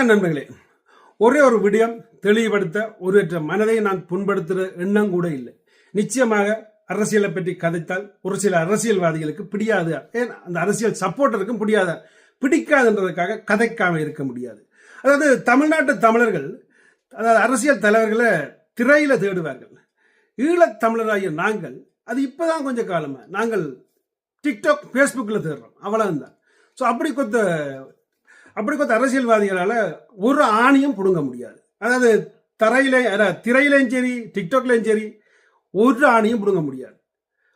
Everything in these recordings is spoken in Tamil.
வணக்கம் நண்பர்களே. ஒரே ஒரு விடயம் தெளிவுபடுத்த ஒரு மனதை நான் புண்படுத்துகிற எண்ணம் கூட இல்லை. நிச்சயமாக அரசியலை பற்றி கதைத்தால் ஒரு சில அரசியல்வாதிகளுக்கு பிடியாது. ஏன்? அந்த அரசியல் சப்போர்ட்டருக்கும் பிடியாத. பிடிக்காதுன்றதுக்காக கதைக்காம இருக்க முடியாது. அதாவது தமிழ்நாட்டு தமிழர்கள் அதாவது அரசியல் தலைவர்களை திரையில தேடுவார்கள். ஈழத் தமிழராகிய நாங்கள் அது இப்பதான் கொஞ்சம் காலமாக நாங்கள் டிக்டாக் ஃபேஸ்புக்கில் தேடுறோம். அவ்வளவுதான். ஸோ அப்படி கொத்த அப்படி கொத்த அரசியல்வாதிகளால் ஒரு ஆணியும் பிடுங்க முடியாது. அதாவது தரையில அதாவது திரையிலையும் சரி டிக்டாக்லையும் சரி ஒரு ஆணியும் பிடுங்க முடியாது.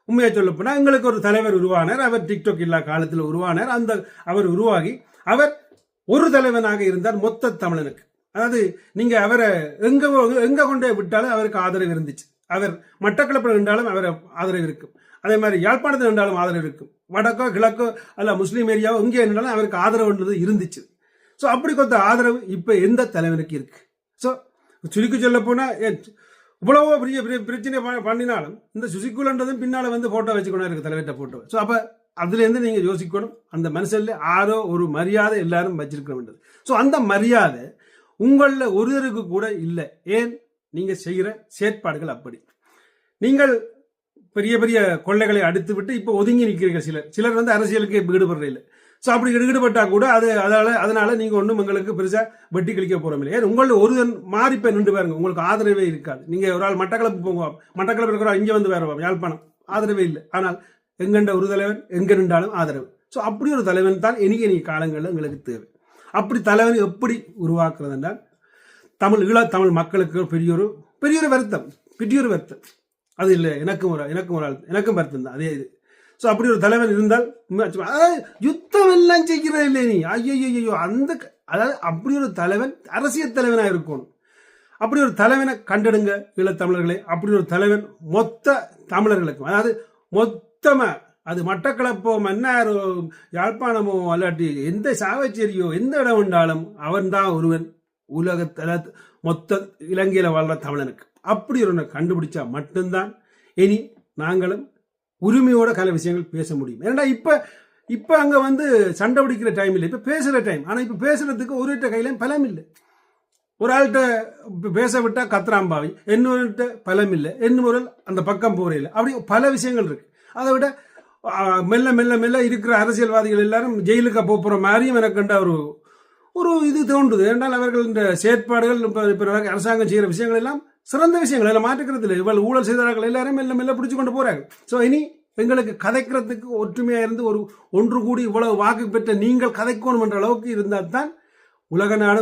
உண்மையாக சொல்லப்போனால் எங்களுக்கு ஒரு தலைவர் உருவானார் அவர் டிக்டாக் இல்லா காலத்தில் உருவானார் அந்த அவர் உருவாகி அவர் ஒரு தலைவனாக இருந்தார் மொத்த தமிழனுக்கு. அதாவது நீங்கள் அவரை எங்கே எங்கே கொண்டே விட்டாலும் அவருக்கு ஆதரவு இருந்துச்சு. அவர் மட்டக்களப்பில் நின்றாலும் அவர் ஆதரவு இருக்கும். அதே மாதிரி யாழ்ப்பாணத்தில் நின்றாலும் ஆதரவு இருக்கும். வடக்கோ கிழக்கோ அல்ல முஸ்லீம் ஏரியாவோ இங்கே நின்றாலும் அவருக்கு ஆதரவுன்றது இருந்துச்சு. ஸோ அப்படி கொடுத்த ஆதரவு இப்போ எந்த தலைவனுக்கு இருக்கு? ஸோ சுருக்கி சொல்ல போனால் இவ்வளவோ பெரிய பெரிய பிரச்சனை ப- பண்ணினாலும் இந்த சுசிக்குலன்றதும் பின்னால் வந்து ஃபோட்டோ வச்சுக்கணும் இருக்குது தலைவர்கிட்ட ஃபோட்டோ ஸோ அப்போ அதுலேருந்து நீங்கள் யோசிக்கணும். அந்த மனுஷன்ல ஆரோ ஒரு மரியாதை எல்லாரும் வச்சிருக்க வேண்டியது ஸோ அந்த மரியாதை உங்களில் ஒருவருக்கு கூட இல்லை. ஏன்? நீங்கள் செய்கிற செயற்பாடுகள் அப்படி. நீங்கள் பெரிய பெரிய கொள்ளைகளை அடுத்து விட்டு இப்போ ஒதுங்கி நிற்கிறீர்கள் சிலர். சிலர் வந்து அரசியலுக்கு இப்ப ஈடுபடுறது இல்லை. ஸோ அப்படி ஈடுபட்டா கூட அது அதனால அதனால நீங்கள் ஒன்றும் உங்களுக்கு பெருசாக வெட்டி கழிக்க போறோம் இல்லை ஏன் உங்களோட ஒரு மாறி நின்று பாருங்க. உங்களுக்கு ஆதரவே இருக்காது. நீங்கள் ஒரு ஆள் மட்டக்களப்பு போங்க. மட்டக்களப்பு இருக்கிற இங்கே வந்து வேறுவோம் யாழ்ப்பாணம். ஆதரவே இல்லை. ஆனால் எங்கண்ட ஒரு தலைவன் எங்கே நின்றாலும் ஆதரவு. ஸோ அப்படி ஒரு தலைவன் தான் இனிய நீ காலங்களில் எங்களுக்கு தேவை. அப்படி தலைவன் எப்படி உருவாக்குறது என்றால் தமிழ் ஈழத் தமிழ் மக்களுக்கு பெரிய ஒரு பெரிய ஒரு வருத்தம். பெரிய ஒரு வருத்தம். அது இல்லை. எனக்கும் ஒரு எனக்கும் ஒரு ஆள் எனக்கும் வருத்தம் தான். அதே இது. ஸோ அப்படி ஒரு தலைவன் இருந்தால் யுத்தம் எல்லாம் செய்கிற இல்லை நீ? ஐயோ ஐயோ அந்த அதாவது அப்படி ஒரு தலைவன் அரசியல் தலைவனாக இருக்கணும். அப்படி ஒரு தலைவனை கண்டெடுங்க ஈழத்தமிழர்களே அப்படி ஒரு தலைவன் மொத்த தமிழர்களுக்கும். அதாவது மொத்தமாக அது மட்டக்களப்போ மன்னாரோ யாழ்ப்பாணமோ அல்லாட்டி எந்த சாவச்சேரியோ எந்த இடம் உண்டாலும் அவன்தான் ஒருவன். உலகத்தில் மொத்த இலங்கையில் வாழ்ற தமிழனுக்கு. அப்படி ஒரு கண்டுபிடிச்சா மட்டும்தான் இனி நாங்களும் உரிமையோட கல விஷயங்கள் பேச முடியும். ஏன்னா இப்போ இப்போ அங்கே வந்து சண்டை பிடிக்கிற டைம் இல்லை. இப்போ பேசுகிற டைம் ஆனால் இப்போ பேசுகிறதுக்கு ஒருகிட்ட கையிலையும் பலம் இல்லை. ஒரு ஆள்கிட்ட பேச விட்டால் கத்ராம்பாவி இன்னொருகிட்ட பலம் இல்லை. இன்னொரு அந்த பக்கம் போறையில் அப்படி பல விஷயங்கள் இருக்குது அதை விட மெல்ல மெல்ல மெல்ல இருக்கிற அரசியல்வாதிகள் எல்லாரும் ஜெயிலுக்கு போகிற மாதிரியும் எனக்குண்ட ஒரு ஒரு இது தோன்றுது. என்றால் அவர்கள் இந்த செயற்பாடுகள் இப்போ இப்போ அரசாங்கம் செய்கிற விஷயங்கள் எல்லாம் சிறந்த விஷயங்கள். எல்லாம் மாற்றுக்கிறது இல்லை. இவ்வளவு ஊழல் செய்தார்கள். எல்லாரும் மெல்ல மெல்ல பிடிச்சு கொண்டு போகிறாங்க ஸோ இனி எங்களுக்கு கதைக்கிறதுக்கு ஒற்றுமையாக இருந்து ஒரு ஒன்று கூடி இவ்வளவு வாக்கு பெற்ற நீங்கள் கதைக்கணும் என்ற அளவுக்கு இருந்தால் தான் உலக நாடு